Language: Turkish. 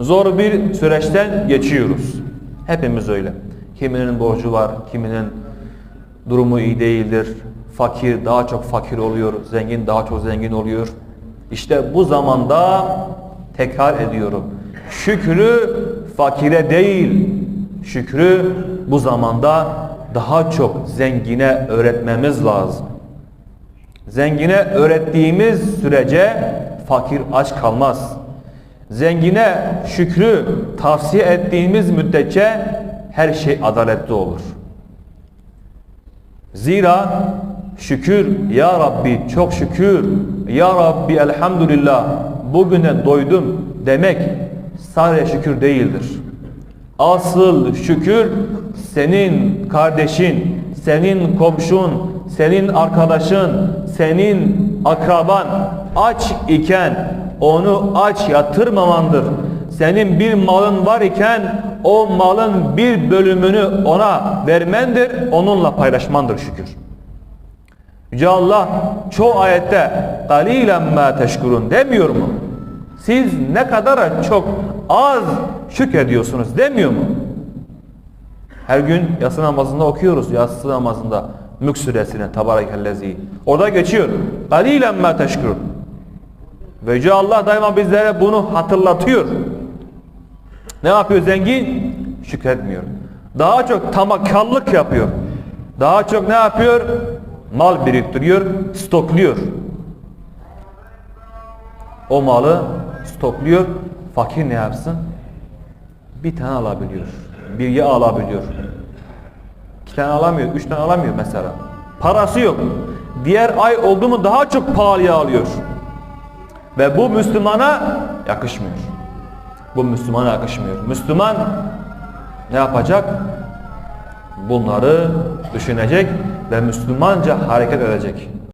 Zor bir süreçten geçiyoruz. Hepimiz öyle. Kiminin borcu var, kiminin durumu iyi değildir. Fakir daha çok fakir oluyor, zengin daha çok zengin oluyor. İşte bu zamanda tekrar ediyorum. Şükrü fakire değil, şükrü bu zamanda daha çok zengine öğretmemiz lazım. Zengine öğrettiğimiz sürece fakir aç kalmaz. Zengine şükrü tavsiye ettiğimiz müddetçe her şey adaletli olur. Zira şükür ya Rabbi çok şükür ya Rabbi elhamdülillah bugüne doydum demek sadece şükür değildir. Asıl şükür senin kardeşin, senin komşun, senin arkadaşın, senin akraban aç iken onu aç yatırmamandır. Senin bir malın var iken o malın bir bölümünü ona vermendir, onunla paylaşmandır şükür. Yüce Allah çoğu ayette قَلِيلًا مَا teşkurun demiyor mu? Siz ne kadar çok az şükrediyorsunuz demiyor mu? Her gün yatsı namazında okuyoruz yatsı namazında Mülk suresine Tabarekellezi. Orada geçiyor. قَلِيلًا مَا teşkurun. ve Yüce Allah daima bizlere bunu hatırlatıyor. Ne yapıyor zengin? Şükretmiyor. Daha çok tamakallık yapıyor. Daha çok ne yapıyor? Mal biriktiriyor, stokluyor. O malı stokluyor. Fakir ne yapsın? Bir tane alabiliyor. Bir yağ alabiliyor. İki tane alamıyor, üç tane alamıyor mesela. Parası yok. Diğer ay oldu mu daha çok pahalıya alıyor. Ve bu Müslümana yakışmıyor. Bu Müslümana yakışmıyor. Müslüman ne yapacak? Bunları düşünecek ve Müslümanca hareket edecek.